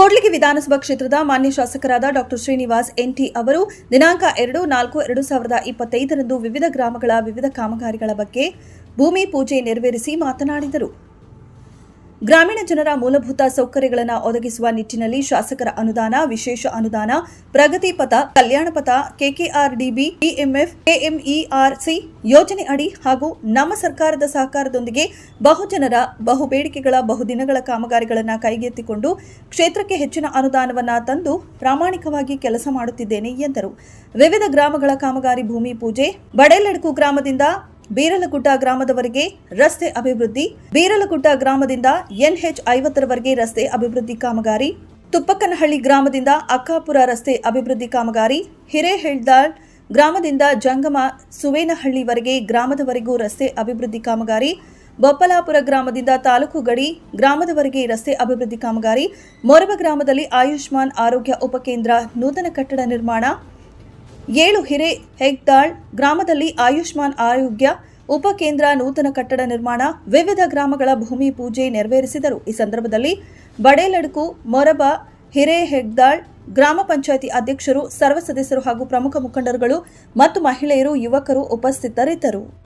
ಕೂಡ್ಲಿಗಿ ವಿಧಾನಸಭಾ ಕ್ಷೇತ್ರದ ಮಾನ್ಯ ಶಾಸಕರಾದ ಡಾಕ್ಟರ್ ಶ್ರೀನಿವಾಸ್ ಎನ್ಟಿ ಅವರು ದಿನಾಂಕ ಎರಡು ನಾಲ್ಕು ಎರಡು ಸಾವಿರದ ಇಪ್ಪತ್ತೈದರಂದು ವಿವಿಧ ಗ್ರಾಮಗಳ ವಿವಿಧ ಕಾಮಗಾರಿಗಳ ಬಗ್ಗೆ ಭೂಮಿ ಪೂಜೆ ನೆರವೇರಿಸಿ ಮಾತನಾಡಿದರು. ಗ್ರಾಮೀಣ ಜನರ ಮೂಲಭೂತ ಸೌಕರ್ಯಗಳನ್ನು ಒದಗಿಸುವ ನಿಟ್ಟಿನಲ್ಲಿ ಶಾಸಕರ ಅನುದಾನ, ವಿಶೇಷ ಅನುದಾನ, ಪ್ರಗತಿ ಪಥ, ಕಲ್ಯಾಣ ಪಥ, ಕೆಕೆಆರ್ಡಿಬಿ ಇಎಂಎಫ್ ಕೆಎಂಇಆರ್ಸಿ ಯೋಜನೆ ಅಡಿ ಹಾಗೂ ನಮ್ಮ ಸರ್ಕಾರದ ಸಹಕಾರದೊಂದಿಗೆ ಬಹುಜನರ ಬಹು ಬೇಡಿಕೆಗಳ ಬಹುದಿನಗಳ ಕಾಮಗಾರಿಗಳನ್ನು ಕೈಗೆತ್ತಿಕೊಂಡು ಕ್ಷೇತ್ರಕ್ಕೆ ಹೆಚ್ಚಿನ ಅನುದಾನವನ್ನು ತಂದು ಪ್ರಾಮಾಣಿಕವಾಗಿ ಕೆಲಸ ಮಾಡುತ್ತಿದ್ದೇನೆ ಎಂದರು. ವಿವಿಧ ಗ್ರಾಮಗಳ ಕಾಮಗಾರಿ ಭೂಮಿ ಪೂಜೆ, ಬಡೇಲಡ್ಕು ಗ್ರಾಮದಿಂದ ಬೀರಲಗುಡ್ಡ ಗ್ರಾಮದವರೆಗೆ ರಸ್ತೆ ಅಭಿವೃದ್ಧಿ. ಬೀರಲಗುಡ್ಡ ಗ್ರಾಮದಿಂದ ಎನ್ಎಚ್ ಐವತ್ತರವರೆಗೆ ರಸ್ತೆ ಅಭಿವೃದ್ಧಿ ಕಾಮಗಾರಿ. ತುಪ್ಪಕ್ಕನಹಳ್ಳಿ ಗ್ರಾಮದಿಂದ ಅಕ್ಕಾಪುರ ರಸ್ತೆ ಅಭಿವೃದ್ಧಿ ಕಾಮಗಾರಿ. ಹಿರೇಹೆಳ್ದಾಳ್ ಗ್ರಾಮದಿಂದ ಜಂಗಮ ಸುವೇನಹಳ್ಳಿವರೆಗೆ ಗ್ರಾಮದವರೆಗೂ ರಸ್ತೆ ಅಭಿವೃದ್ಧಿ ಕಾಮಗಾರಿ. ಬೊಪ್ಪಲಾಪುರ ಗ್ರಾಮದಿಂದ ತಾಲೂಕು ಗಡಿ ಗ್ರಾಮದವರೆಗೆ ರಸ್ತೆ ಅಭಿವೃದ್ಧಿ ಕಾಮಗಾರಿ. ಮೊರಬ ಗ್ರಾಮದಲ್ಲಿ ಆಯುಷ್ಮಾನ್ ಆರೋಗ್ಯ ಉಪಕೇಂದ್ರ ನೂತನ ಕಟ್ಟಡ ನಿರ್ಮಾಣ. ಏಳು ಹಿರೇ ಹೆಗ್ದಾಳ್ ಗ್ರಾಮದಲ್ಲಿ ಆಯುಷ್ಮಾನ್ ಆರೋಗ್ಯ ಉಪಕೇಂದ್ರ ನೂತನ ಕಟ್ಟಡ ನಿರ್ಮಾಣ ವಿವಿಧ ಗ್ರಾಮಗಳ ಭೂಮಿ ಪೂಜೆ ನೆರವೇರಿಸಿದರು. ಈ ಸಂದರ್ಭದಲ್ಲಿ ಬಡೇಲಡ್ಕು ಮೊರಬ ಹಿರೇ ಹೆಗ್ದಾಳ್, ಗ್ರಾಮ ಪಂಚಾಯಿತಿ ಅಧ್ಯಕ್ಷರು, ಸರ್ವ ಸದಸ್ಯರು ಹಾಗೂ ಪ್ರಮುಖ ಮುಖಂಡರುಗಳು ಮತ್ತು ಮಹಿಳೆಯರು, ಯುವಕರು ಉಪಸ್ಥಿತರಿದ್ದರು.